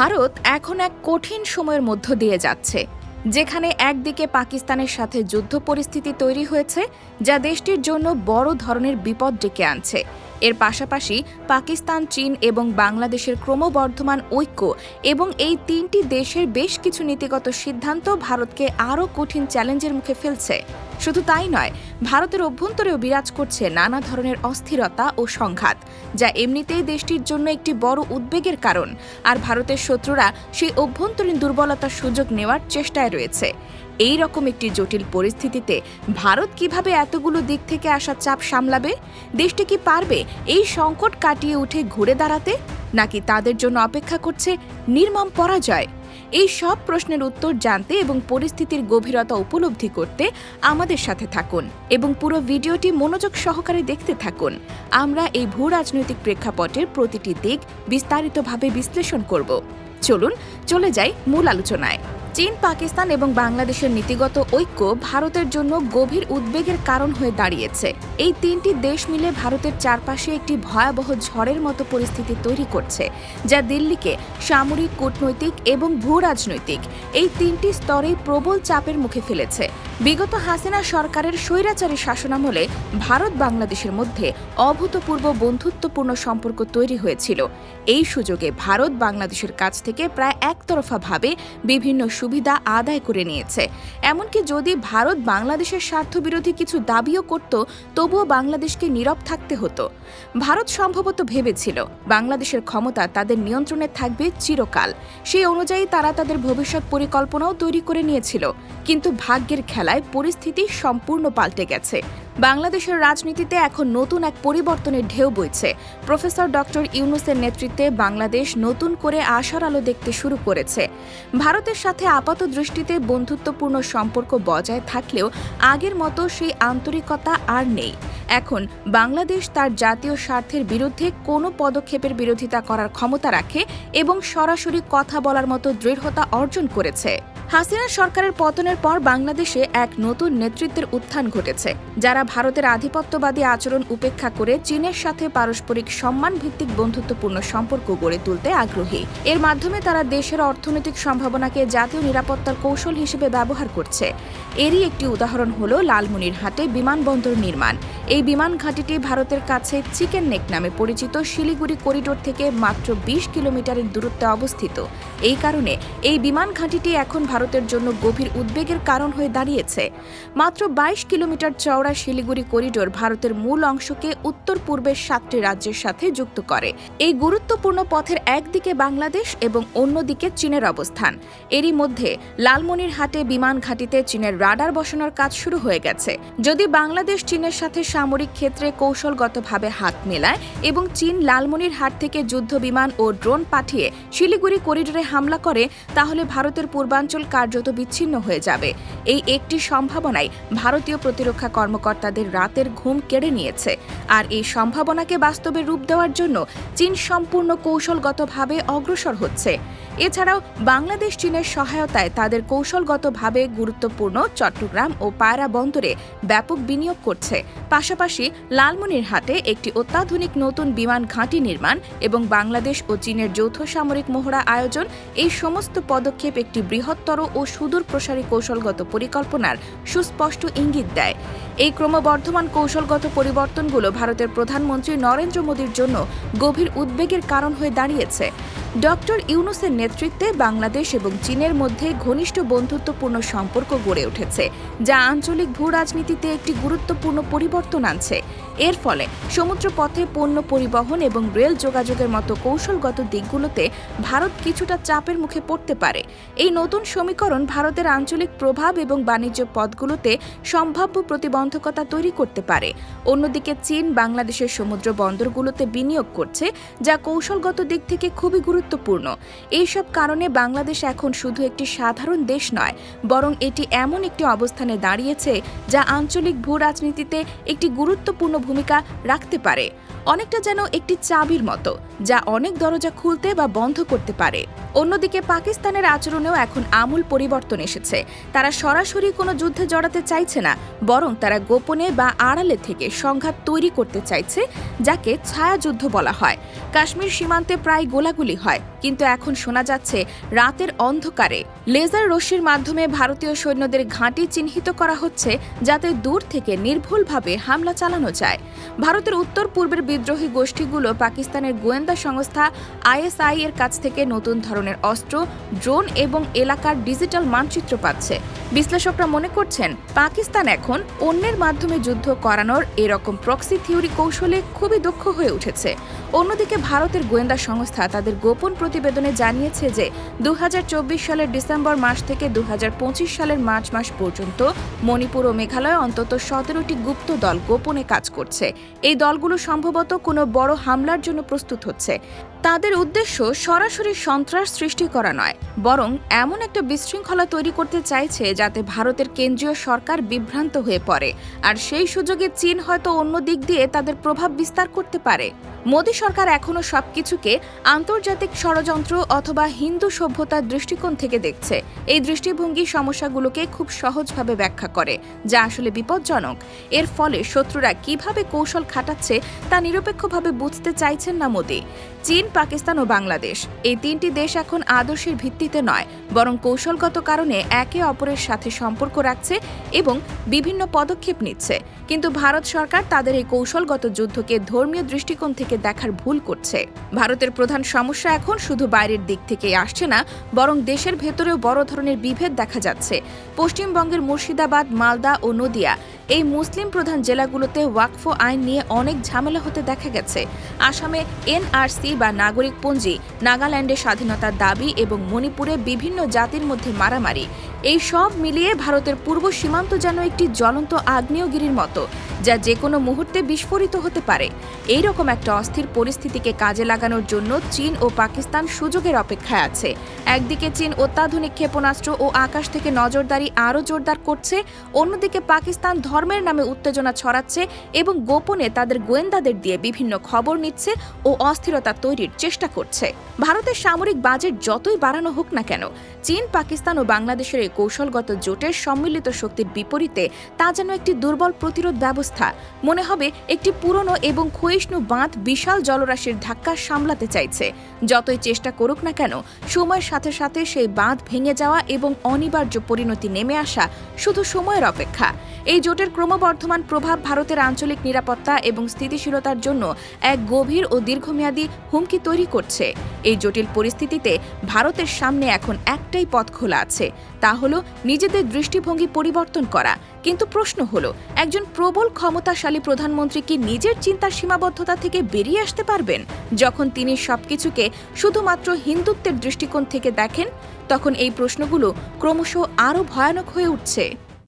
ভারত এখন এক কঠিন সময়ের মধ্য দিয়ে যাচ্ছে, যেখানে একদিকে পাকিস্তানের সাথে যুদ্ধ পরিস্থিতি তৈরি হয়েছে, যা দেশটির জন্য বড় ধরনের বিপদ ডেকে আনছে। এর পাশাপাশি পাকিস্তান, চীন এবং বাংলাদেশের ক্রমবর্ধমান ঐক্য এবং এই তিনটি দেশের বেশ কিছু নীতিগত সিদ্ধান্ত ভারতকে আরও কঠিন চ্যালেঞ্জের মুখে ফেলছে। শুধু তাই নয়, ভারতের অভ্যন্তরেও বিরাজ করছে নানা ধরনের অস্থিরতা ও সংঘাত, যা এমনিতেই দেশটির জন্য একটি বড় উদ্বেগের কারণ, আর ভারতের শত্রুরা সেই অভ্যন্তরীণ দুর্বলতার সুযোগ নেওয়ার চেষ্টায় রয়েছে। এই রকম একটি জটিল পরিস্থিতিতে ভারত কীভাবে এতগুলো দিক থেকে আসা চাপ সামলাবে? দেশটি কি পারবে এই সংকট কাটিয়ে উঠে ঘুরে দাঁড়াতে? নাকি তাদের জন্য অপেক্ষা করছে নির্মম পরাজয়? এই সব প্রশ্নের উত্তর জানতে এবং পরিস্থিতির গভীরতা উপলব্ধি করতে আমাদের সাথে থাকুন এবং পুরো ভিডিওটি মনোযোগ সহকারে দেখতে থাকুন। আমরা এই ভূ রাজনৈতিক প্রেক্ষাপটের প্রতিটি দিক বিস্তারিতভাবে বিশ্লেষণ করব। চলুন, চলে যাই মূল আলোচনায়। চীন, পাকিস্তান এবং বাংলাদেশের নীতিগত ঐক্য ভারতের জন্য গভীর উদ্বেগের কারণ হয়ে দাঁড়িয়েছে। এই তিনটি দেশ মিলে ভারতের চারপাশে একটি ভয়াবহ ঝড়ের মতো পরিস্থিতি তৈরি করছে, যা দিল্লিকে সামরিক, কূটনৈতিক এবং ভূ রাজনৈতিক এই তিনটি স্তরেই প্রবল চাপের মুখে ফেলেছে। বিগত হাসিনা সরকারের স্বৈরাচারী শাসনামলে ভারত বাংলাদেশের মধ্যে অভূতপূর্ব বন্ধুত্বপূর্ণ সম্পর্ক তৈরি হয়েছিল। এই সুযোগে ভারত বাংলাদেশের কাছ থেকে প্রায় একতরফাভাবে বিভিন্ন সুবিধা আদায় করে নিয়েছে। এমনকি যদি ভারত বাংলাদেশের স্বার্থবিরোধী কিছু দাবিও করত, তবুও বাংলাদেশকে নীরব থাকতে হতো। ভারত সম্ভবত ভেবেছিল, বাংলাদেশের ক্ষমতা তাদের নিয়ন্ত্রণে থাকবে চিরকাল। সেই অনুযায়ী তারা তাদের ভবিষ্যৎ পরিকল্পনাও তৈরি করে নিয়েছিল। কিন্তু ভাগ্যের খেলায় পরিস্থিতি সম্পূর্ণ পাল্টে গেছে। বাংলাদেশের রাজনীতিতে এখন নতুন এক পরিবর্তনের ঢেউ বইছে। প্রফেসর ডক্টর ইউনুসের নেতৃত্বে বাংলাদেশ নতুন করে আশার আলো দেখতে শুরু করেছে। ভারতের সাথে আপাত দৃষ্টিতে বন্ধুত্বপূর্ণ সম্পর্ক বজায় থাকলেও আগের মতো সেই আন্তরিকতা আর নেই। এখন বাংলাদেশ তার জাতীয় স্বার্থের বিরুদ্ধে কোনো পদক্ষেপের বিরোধিতা করার ক্ষমতা রাখে এবং সরাসরি কথা বলার মতো দৃঢ়তা অর্জন করেছে। হাসিনা সরকারের পতনের পর বাংলাদেশে এক নতুন নেতৃত্বের উত্থান ঘটেছে, যারা ভারতের আধিপত্যবাদী আচরণ উপেক্ষা করে চীনের সাথে পারস্পরিক সম্মান ভিত্তিক বন্ধুত্বপূর্ণ সম্পর্ক গড়ে তুলতে আগ্রহী। এর মাধ্যমে তারা দেশের অর্থনৈতিক সম্ভাবনাকে জাতীয় নিরাপত্তার কৌশল হিসেবে ব্যবহার করছে। এরই একটি উদাহরণ হল লালমনিরহাটে বিমানবন্দর নির্মাণ। এই বিমান ঘাঁটিটি ভারতের কাছে চিকেন নেক নামে পরিচিত শিলিগুড়ি করিডোর থেকে মাত্র বিশ কিলোমিটারের দূরত্বে অবস্থিত। এই কারণে এই বিমান ঘাঁটিটি এখন ভারতের জন্য গভীর উদ্বেগের কারণ হয়ে দাঁড়িয়েছে। মাত্র বাইশ কিলোমিটার চওড়া শিলিগুড়ি করিডোর ভারতের মূল অংশকে উত্তর পূর্বের সাতটি রাজ্যের সাথে যুক্ত করে। এই গুরুত্বপূর্ণ পথের একদিকে বাংলাদেশ এবং অন্যদিকে চীনের অবস্থান। এরই মধ্যে লালমনিরহাটে বিমান ঘাঁটিতে চীনের রাডার বসানোর কাজ শুরু হয়ে গেছে। যদি বাংলাদেশ চীনের সাথে সামরিক ক্ষেত্রে কৌশলগতভাবে হাত মেলায় এবং চীন লালমনির হাট থেকে যুদ্ধ বিমান ও ড্রোন পাঠিয়ে শিলিগুড়ি করিডোরে হামলা করে, তাহলে ভারতের পূর্বাঞ্চল কার্যত বিচ্ছিন্ন হয়ে যাবে। এই একটি সম্ভাবনাই ভারতীয় প্রতিরক্ষা কর্মকর্তাদের রাতের ঘুম কেড়ে নিয়েছে। আর এই সম্ভাবনাকে বাস্তবে রূপ দেওয়ার জন্য চীন সম্পূর্ণ কৌশলগতভাবে অগ্রসর হচ্ছে। এছাড়াও বাংলাদেশ চীনের সহায়তায় তাদের কৌশলগতভাবে গুরুত্বপূর্ণ চট্টগ্রাম ও পায়রা বন্দরে ব্যাপক বিনিয়োগ করছে। পাশাপাশি লালমনিরহাটে একটি অত্যাধুনিক নতুন বিমান ঘাঁটি নির্মাণ এবং বাংলাদেশ ও চীনের যৌথ সামরিক মহড়া আয়োজন এই সমস্ত পদক্ষেপ একটি বৃহত্তর ও সুদূর প্রসারী কৌশলগত পরিকল্পনার সুস্পষ্ট ইঙ্গিত দেয়। এই ক্রমবর্ধমান কৌশলগত পরিবর্তনগুলো ভারতের প্রধানমন্ত্রী নরেন্দ্র মোদীর জন্য গভীর উদ্বেগের কারণ হয়ে দাঁড়িয়েছে। ডক্টর ইউনুসের নেতৃত্বে বাংলাদেশ এবং চীনের মধ্যে ঘনিষ্ঠ বন্ধুত্বপূর্ণ সম্পর্ক গড়ে উঠেছে, যা আঞ্চলিক ভূ রাজনীতিতে একটি গুরুত্বপূর্ণ পরিবর্তন আনছে। এর ফলে সমুদ্র পথে পণ্য পরিবহন এবং রেল যোগাযোগের মতো কৌশলগত দিকগুলোতে ভারত কিছুটা চাপের মুখে পড়তে পারে। এই নতুন সমীকরণ ভারতের আঞ্চলিক প্রভাব এবং বাণিজ্য পথগুলোতে সম্ভাব্য প্রতিবন্ধকতা তৈরি করতে পারে। অন্যদিকে চীন বাংলাদেশের সমুদ্র বন্দরগুলোতে বিনিয়োগ করছে, যা কৌশলগত দিক থেকে খুবই গুরুত্বপূর্ণ। এইসব কারণে বাংলাদেশ এখন শুধু একটি সাধারণ দেশ নয়, বরং এটি এমন একটি অবস্থানে দাঁড়িয়েছে যা আঞ্চলিক ভূ রাজনীতিতে একটি গুরুত্বপূর্ণ ভূমিকা রাখতে পারে। অনেকটা যেন একটি চাবির মতো, যা অনেক দরজা খুলতে বা বন্ধ করতে পারে। অন্যদিকে পাকিস্তানের আচরণেও এখন আমূল পরিবর্তন এসেছে। তারা সরাসরি কোনো যুদ্ধে জড়াতে চাইছে না, বরং তারা গোপনে বা আড়ালে থেকে সংঘাত তৈরি করতে চাইছে, যাকে ছায়াযুদ্ধ বলা হয়। কাশ্মীর সীমান্তে প্রায় গোলাগুলি হয়। কিন্তু এখন শোনা যাচ্ছে, রাতের অন্ধকারে। লেজার রশ্মির মাধ্যমে ভারতীয় সৈন্যদের ঘাঁটি চিহ্নিত করা হচ্ছে, যাতে দূর থেকে নির্ভুলভাবে হামলা চালানো যায়। ভারতের উত্তর পূর্বের বিদ্রোহী গোষ্ঠীগুলো পাকিস্তানের গোয়েন্দা সংস্থা আইএসআই এর কাছ থেকে নতুন ধরনের অস্ত্র, ড্রোন এবং এলাকার ডিজিটাল মানচিত্র পাচ্ছে। বিশ্লেষকরা মনে করছেন, পাকিস্তান এখন অন্যের মাধ্যমে যুদ্ধ করানোর এরকম প্রক্সি থিওরি কৌশলে খুবই দক্ষ হয়ে উঠেছে। অন্যদিকে ভারতের গোয়েন্দা সংস্থা তাদের গোপন প্রতিবেদনে জানিয়েছে যে দু হাজার চব্বিশ সালের ডিসেম্বর মাস থেকে দু হাজার পঁচিশ সালের মার্চ মাস পর্যন্ত মণিপুর ও মেঘালয় অন্তত সতেরোটি গুপ্ত দল গোপনে কাজ করছে। এই দলগুলো সম্ভবত কোনো বড় হামলার জন্য প্রস্তুত হচ্ছে। তাদের উদ্দেশ্য সরাসরি সন্ত্রাস সৃষ্টি করা নয়, বরং এমন একটা বিশৃঙ্খলা তৈরি করতে চাইছে যাতে ভারতের কেন্দ্রীয় সরকার বিভ্রান্ত হয়ে পড়ে। আর সেই সুযোগে চীন হয়তো অন্য দিক দিয়ে তাদের প্রভাব বিস্তার করতে পারে। মোদী সরকার এখনও সবকিছুকে আন্তর্জাতিক ষড়যন্ত্র অথবা হিন্দু সভ্যতার দৃষ্টিকোণ থেকে দেখছে। এই দৃষ্টিভঙ্গি সমস্যাগুলোকে খুব সহজভাবে ব্যাখ্যা করে, যা আসলে বিপজ্জনক। এর ফলে শত্রুরা কীভাবে কৌশল খাটাচ্ছে তা নিরপেক্ষভাবে বুঝতে চাইছেন না মোদী। চীন পাকিস্তান ও বাংলাদেশ। এই তিনটি দেশ এখন আদর্শের ভিত্তিতে নয়, বরং কৌশলগত কারণে একে অপরের সাথে সম্পর্ক রাখছে এবং বিভিন্ন পদক্ষেপ নিচ্ছে। কিন্তু ভারত সরকার তাদের এই কৌশলগত যুদ্ধকে ধর্মীয় দৃষ্টিকোণ থেকে দেখার ভুল করছে। ভারতের প্রধান সমস্যা এখন শুধু বাইরের দিক থেকেই আসছে না, বরং দেশের ভেতরেও বড় ধরনের বিভেদ দেখা যাচ্ছে। পশ্চিমবঙ্গের মুর্শিদাবাদ, মালদা ও নদিয়া এই মুসলিম প্রধান জেলাগুলোতে ওয়াকফ আইন নিয়ে অনেক ঝামেলা হতে দেখা গেছে। আসামে এনআরসি বা নাগরিক পঞ্জি নাগাল্যান্ডে স্বাধীনতার দাবি এবং মণিপুরে বিভিন্ন জাতির মধ্যে মারামারি। এই সব মিলিয়ে ভারতের পূর্ব সীমান্ত যেন একটি জ্বলন্ত আগ্নেয়গিরির মতো, যা যে কোনো মুহূর্তে বিস্ফোরিত হতে পারে। এই রকম একটা অস্থির পরিস্থিতিকে কাজে লাগানোর জন্য চীন ও পাকিস্তান সুযোগের অপেক্ষায় আছে। একদিকে চীন অত্যাধুনিক ক্ষেপণাস্ত্র ও আকাশ থেকে নজরদারি আরও জোরদার করছে, অন্যদিকে পাকিস্তান ধর্মের নামে উত্তেজনা ছড়াচ্ছে এবং গোপনে তাদের গোয়েন্দাদের দিয়ে বিভিন্ন খবর নিচ্ছে ও অস্থিরতা তৈরির চেষ্টা করছে। ভারতের সামরিক বাজেট যতই বাড়ানো হোক না কেন, চীন, পাকিস্তান ও বাংলাদেশের এই কৌশলগত জোটের সম্মিলিত শক্তির বিপরীতে তা যেন একটি দুর্বল প্রতিরোধ ব্যবস্থা, মনে হবে একটি পুরনো এবং ক্ষয়িষ্ণু বাঁধ বিশাল জলরাশির ধাক্কা সামলাতে চাইছে। যতই চেষ্টা করুক না কেন, সময়ের সাথে সাথে সেই বাঁধ ভেঙে যাওয়া এবং অনিবার্য পরিণতি নেমে আসা শুধু সময়ের অপেক্ষা। এই জোটের ক্রমবর্ধমান প্রভাব ভারতের আঞ্চলিক নিরাপত্তা এবং স্থিতিশীলতার জন্য এক গভীর ও দীর্ঘমেয়াদী হুমকি তৈরি করছে। এই জটিল পরিস্থিতিতে ভারতের সামনে এখন একটাই পথ খোলা আছে, তা হলো নিজেদের দৃষ্টিভঙ্গি পরিবর্তন করা। কিন্তু প্রশ্ন হলো, একজন প্রবল ক্ষমতাশালী প্রধানমন্ত্রী কি নিজের চিন্তার সীমাবদ্ধতা থেকে বেরিয়ে আসতে পারবেন? যখন তিনি সবকিছুকে শুধুমাত্র হিন্দুত্বের দৃষ্টিকোণ থেকে দেখেন, তখন এই প্রশ্নগুলো ক্রমশ আরও ভয়ানক হয়ে উঠছে।